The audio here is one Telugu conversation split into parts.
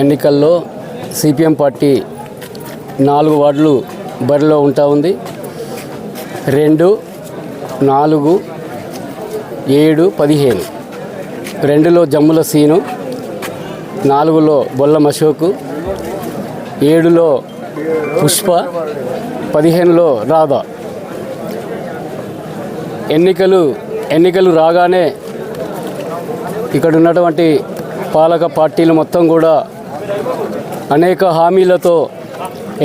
ఎన్నికల్లో సిపిఎం పార్టీ నాలుగు వార్డులు బరిలో ఉంటా ఉంది. రెండు నాలుగు ఏడు పదిహేను. రెండులో జమ్ముల సీను నాలుగులో బొల్లం అశోకు ఏడులో పుష్ప పదిహేనులో రాధా. ఎన్నికలు ఎన్నికలు రాగానే ఇక్కడ ఉన్నటువంటి పాలక పార్టీలు మొత్తం కూడా అనేక హామీలతో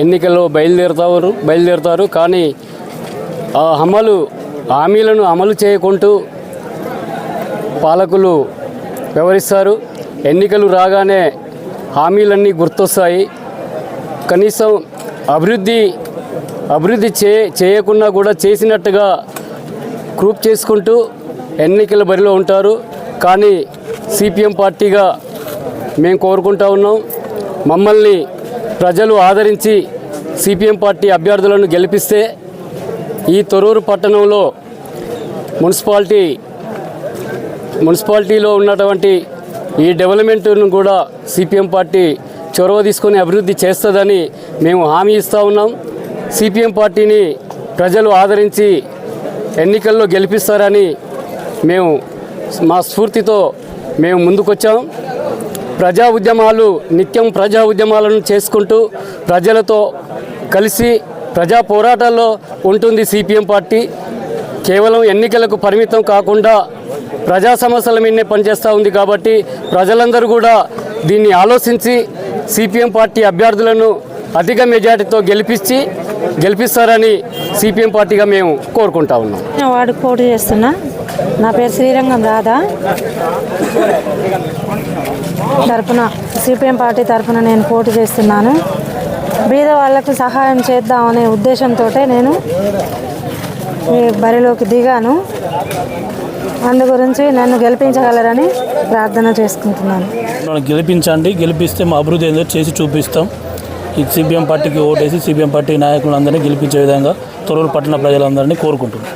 ఎన్నికల్లో బయలుదేరుతారు బయలుదేరుతారు. కానీ ఆ అమలు హామీలను అమలు చేయకుంటూ పాలకులు వ్యవహరిస్తారు. ఎన్నికలు రాగానే హామీలన్నీ గుర్తొస్తాయి. కనీసం అభివృద్ధి అభివృద్ధి చే చేయకుండా కూడా చేసినట్టుగా క్రూప్ చేసుకుంటూ ఎన్నికల బరిలో ఉంటారు. కానీ సిపిఎం పార్టీగా మేము కోరుకుంటా ఉన్నాం. మమ్మల్ని ప్రజలు ఆదరించి సిపిఎం పార్టీ అభ్యర్థులను గెలిపిస్తే ఈ తొరూరు పట్టణంలో మున్సిపాలిటీ మున్సిపాలిటీలో ఉన్నటువంటి ఈ డెవలప్మెంట్ను కూడా సిపిఎం పార్టీ చొరవ తీసుకొని అభివృద్ధి చేస్తుందని మేము హామీ ఇస్తూ ఉన్నాం. సిపిఎం పార్టీని ప్రజలు ఆదరించి ఎన్నికల్లో గెలిపిస్తారని మేము మా స్ఫూర్తితో మేము ముందుకొచ్చాం. ప్రజా ఉద్యమాలు నిత్యం ప్రజా ఉద్యమాలను చేసుకుంటూ ప్రజలతో కలిసి ప్రజా పోరాటాల్లో ఉంటుంది సిపిఎం పార్టీ. కేవలం ఎన్నికలకు పరిమితం కాకుండా ప్రజా సమస్యల మీదనే పనిచేస్తూ ఉంది కాబట్టి ప్రజలందరూ కూడా దీన్ని ఆలోచించి సిపిఎం పార్టీ అభ్యర్థులను అధిక మెజార్టీతో గెలిపించి గెలిపిస్తారని సిపిఎం పార్టీగా మేము కోరుకుంటా ఉన్నాం. వాడు పోటీ చేస్తున్నా. నా పేరు శ్రీరంగం రాధా. తరపున సిపిఎం పార్టీ తరపున నేను పోటీ చేస్తున్నాను. బీద వాళ్ళకు సహాయం చేద్దామనే ఉద్దేశంతో నేను బరిలోకి దిగాను. అందు గురించి నన్ను గెలిపించగలరని ప్రార్థన చేసుకుంటున్నాను. గెలిపించండి గెలిపిస్తే మా అభివృద్ధి ఏందో చేసి చూపిస్తాం. ఈ సిపిఎం పార్టీకి ఓటేసి సిపిఎం పార్టీ నాయకులందరినీ గెలిపించే విధంగా తొరూరు పట్టణ ప్రజలందరినీ కోరుకుంటున్నాం.